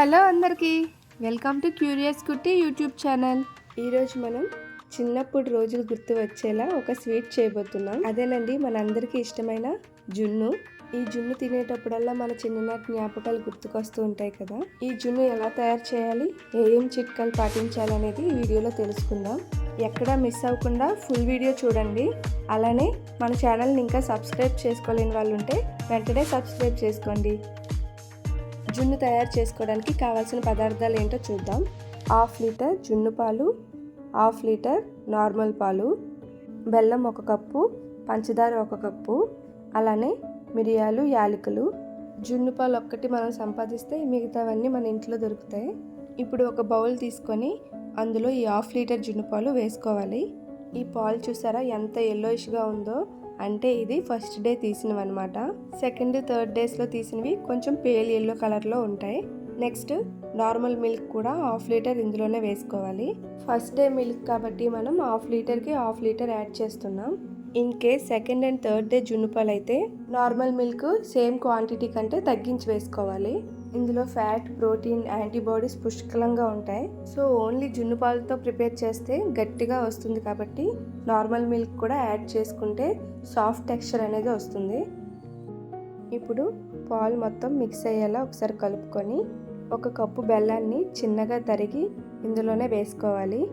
Hello అందరికీ welcome to curious Kutti YouTube channel. ఈరోజు మనం చిన్నప్పుడు రోజులు గుర్తు వచ్చేలా ఒక స్వీట్ చేయబోతున్నాం. అదేనండి మన అందరికీ ఇష్టమైన జున్ను. ఈ జున్ను తినేటప్పుడల్లా మన చిన్ననాటి జ్ఞాపకాలు గుర్తుకొస్తూ ఉంటాయి కదా. ఈ జున్ను ఎలా తయారు చేయాలి ఏం చిట్కాలు పాటించాలనేది ఈ వీడియోలో తెలుసుకుందాం. ఎక్కడా మిస్ అవ్వకుండా ఫుల్ వీడియో చూడండి. అలానే మన ఛానల్ని ఇంకా సబ్స్క్రైబ్ చేసుకోలేని వాళ్ళు ఉంటే వెంటనే సబ్స్క్రైబ్ చేసుకోండి. జున్ను తయారు చేసుకోవడానికి కావాల్సిన పదార్థాలు ఏంటో చూద్దాం. హాఫ్ లీటర్ జున్ను పాలు హాఫ్ లీటర్ నార్మల్ పాలు బెల్లం ఒక కప్పు పంచదార ఒక కప్పు అలానే మిరియాలు యాలకులు. జున్ను పాలు ఒక్కటి మనం సంపాదిస్తే మిగతావన్నీ మన ఇంట్లో దొరుకుతాయి. ఇప్పుడు ఒక బౌల్ తీసుకొని అందులో ఈ హాఫ్ లీటర్ జున్ను పాలు వేసుకోవాలి. ఈ పాలు చూసారా ఎంత ఎల్లోయిష్గా ఉందో? అంటే ఇది ఫస్ట్ డే తీసినవి అనమాట సెకండ్ థర్డ్ డేస్లో తీసినవి కొంచెం పేల్ ఎల్లో కలర్లో ఉంటాయి. నెక్స్ట్ నార్మల్ మిల్క్ కూడా హాఫ్ లీటర్ ఇందులోనే వేసుకోవాలి. ఫస్ట్ డే మిల్క్ కాబట్టి మనం హాఫ్ లీటర్కి హాఫ్ లీటర్ యాడ్ చేస్తున్నాం. In case second and third day జున్నుపాలు అయితే నార్మల్ మిల్క్ సేమ్ క్వాంటిటీ కంటే తగ్గించి వేసుకోవాలి. ఇందులో ఫ్యాట్ ప్రోటీన్ యాంటీబాడీస్ పుష్కలంగా ఉంటాయి. సో ఓన్లీ జున్ను పాలతో ప్రిపేర్ చేస్తే గట్టిగా వస్తుంది కాబట్టి నార్మల్ మిల్క్ కూడా యాడ్ చేసుకుంటే సాఫ్ట్ టెక్స్చర్ అనేది వస్తుంది. ఇప్పుడు పాలు మొత్తం మిక్స్ అయ్యేలా ఒకసారి కలుపుకొని ఒక కప్పు బెల్లాన్ని చిన్నగా తరిగి ఇందులోనే వేసుకోవాలి.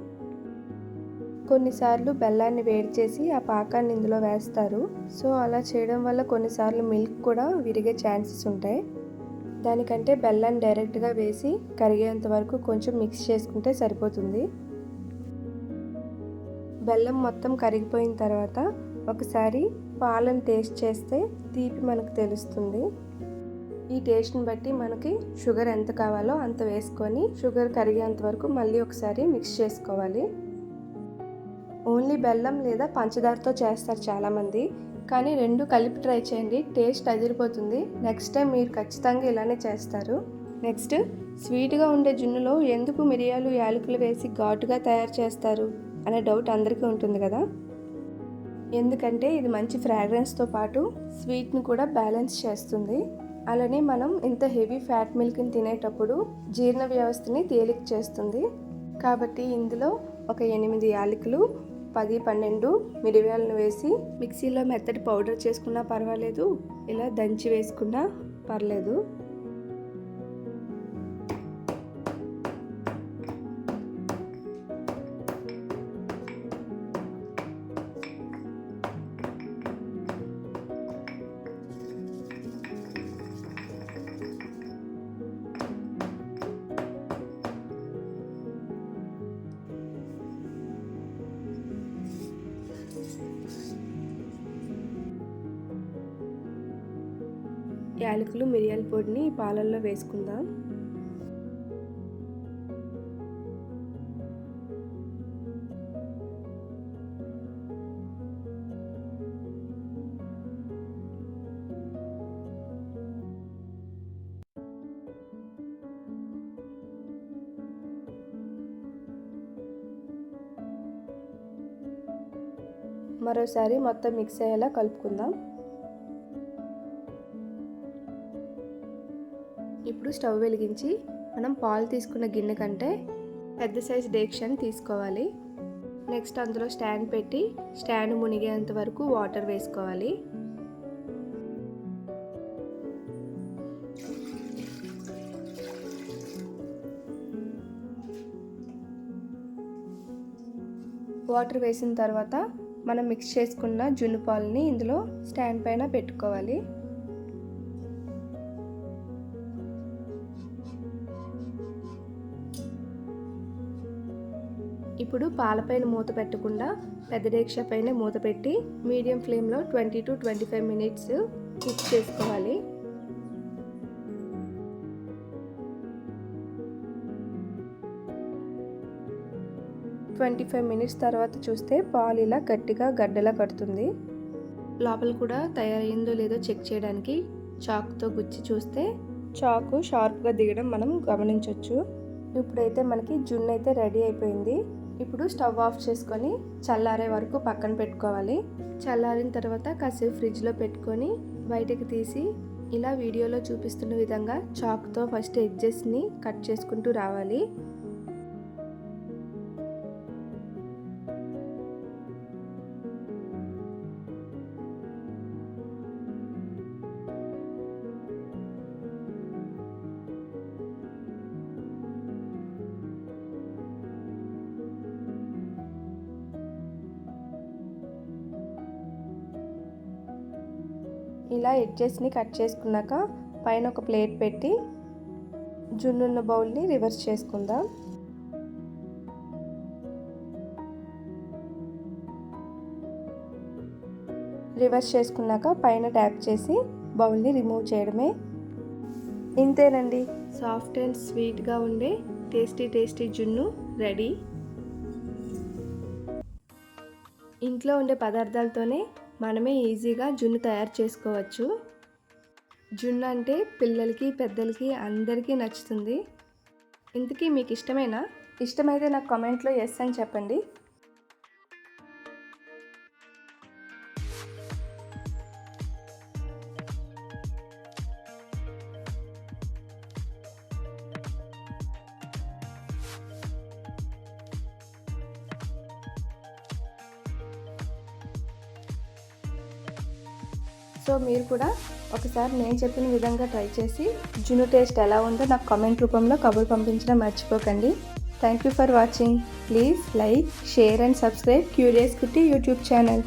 కొన్నిసార్లు బెల్లాన్ని వేడి చేసి ఆ పాకాన్ని ఇందులో వేస్తారు. సో అలా చేయడం వల్ల కొన్నిసార్లు మిల్క్ కూడా విరిగే ఛాన్సెస్ ఉంటాయి. దానికంటే బెల్లం డైరెక్ట్గా వేసి కరిగేంత వరకు కొంచెం మిక్స్ చేసుకుంటే సరిపోతుంది. బెల్లం మొత్తం కరిగిపోయిన తర్వాత ఒకసారి పాలను టేస్ట్ చేస్తే తీపి మనకు తెలుస్తుంది. ఈ టేస్ట్ని బట్టి మనకి షుగర్ ఎంత కావాలో అంత వేసుకొని షుగర్ కరిగేంత వరకు మళ్ళీ ఒకసారి మిక్స్ చేసుకోవాలి. ఓన్లీ బెల్లం లేదా పంచదారతో చేస్తారు చాలామంది. కానీ రెండు కలిపి ట్రై చేయండి. టేస్ట్ అదిరిపోతుంది. నెక్స్ట్ టైం మీరు ఖచ్చితంగా ఇలానే చేస్తారు. నెక్స్ట్ స్వీట్గా ఉండే జున్నులో ఎందుకు మిరియాలు యాలకులు వేసి ఘాటుగా తయారు చేస్తారు అనే డౌట్ అందరికీ ఉంటుంది కదా? ఎందుకంటే ఇది మంచి ఫ్రాగ్రెన్స్తో పాటు స్వీట్ని కూడా బ్యాలెన్స్ చేస్తుంది. అలానే మనం ఇంత హెవీ ఫ్యాట్ మిల్క్ని తినేటప్పుడు జీర్ణ వ్యవస్థని తేలిక చేస్తుంది. కాబట్టి ఇందులో ఒక ఎనిమిది యాలకులు పది పన్నెండు మిరియాలను వేసి మిక్సీలో మెత్తటి పౌడర్ చేసుకున్నా పర్వాలేదు. ఇలా దంచి వేసుకున్నా పర్లేదు. యాలకులు మిరియాల పొడిని పాలల్లో వేసుకుందాం. మరోసారి మొత్తం మిక్స్ అయ్యేలా కలుపుకుందాం. ఇప్పుడు స్టవ్ వెలిగించి మనం పాలు తీసుకున్న గిన్నె కంటే పెద్ద సైజ్ డేక్షన్ తీసుకోవాలి. నెక్స్ట్ అందులో స్టాండ్ పెట్టి స్టాండ్ మునిగేంత వరకు వాటర్ వేసుకోవాలి. వాటర్ వేసిన తర్వాత మనం మిక్స్ చేసుకున్న జున్ను పాలని ఇందులో స్టాండ్ పైన పెట్టుకోవాలి. ఇప్పుడు పాలపైన మూత పెట్టకుండా పెద్ద డేక్ష పైన మూత పెట్టి మీడియం ఫ్లేమ్లో twenty to twenty five minutes cook చేసుకోవాలి. ట్వంటీ ఫైవ్ మినిట్స్ తర్వాత చూస్తే పాలు ఇలా గట్టిగా గడ్డలా కడుతుంది. లోపల కూడా తయారైందో లేదో చెక్ చేయడానికి చాకుతో గుచ్చి చూస్తే చాకు షార్ప్గా దిగడం మనం గమనించవచ్చు ఇప్పుడైతే మనకి జున్ను అయితే రెడీ అయిపోయింది. ఇప్పుడు స్టవ్ ఆఫ్ చేసుకొని చల్లారే వరకు పక్కన పెట్టుకోవాలి. చల్లారిన తర్వాత కాసేపు ఫ్రిడ్జ్లో పెట్టుకొని బయటకు తీసి ఇలా వీడియోలో చూపిస్తున్న విధంగా చాక్తో ఫస్ట్ ఎడ్జెస్ని కట్ చేసుకుంటూ రావాలి. ఇలా ఎడ్జెస్ని కట్ చేసుకున్నాక పైన ఒక ప్లేట్ పెట్టి జున్నున్న బౌల్ని రివర్స్ చేసుకుందాం. రివర్స్ చేసుకున్నాక పైన ట్యాప్ చేసి బౌల్ని రిమూవ్ చేయడమే. ఇంతేనండి. సాఫ్ట్ అండ్ స్వీట్గా ఉండే టేస్టీ టేస్టీ జున్ను రెడీ. ఇంట్లో ఉండే పదార్థాలతోనే మనమే ఈజీగా జున్ను తయారు చేసుకోవచ్చు. జున్ను అంటే పిల్లలకి పెద్దలకి అందరికీ నచ్చుతుంది. ఇంతకీ మీకు ఇష్టమేనా? ఇష్టమైతే నాకు కామెంట్లో ఎస్ అని చెప్పండి. సో మీరు కూడా ఒకసారి నేను చెప్పిన విధంగా ట్రై చేసి జున్ను టేస్ట్ ఎలా ఉందో నాకు కామెంట్ రూపంలో కబురు పంపించడం మర్చిపోకండి. Thank you for watching please like share and subscribe curious Kutti YouTube channel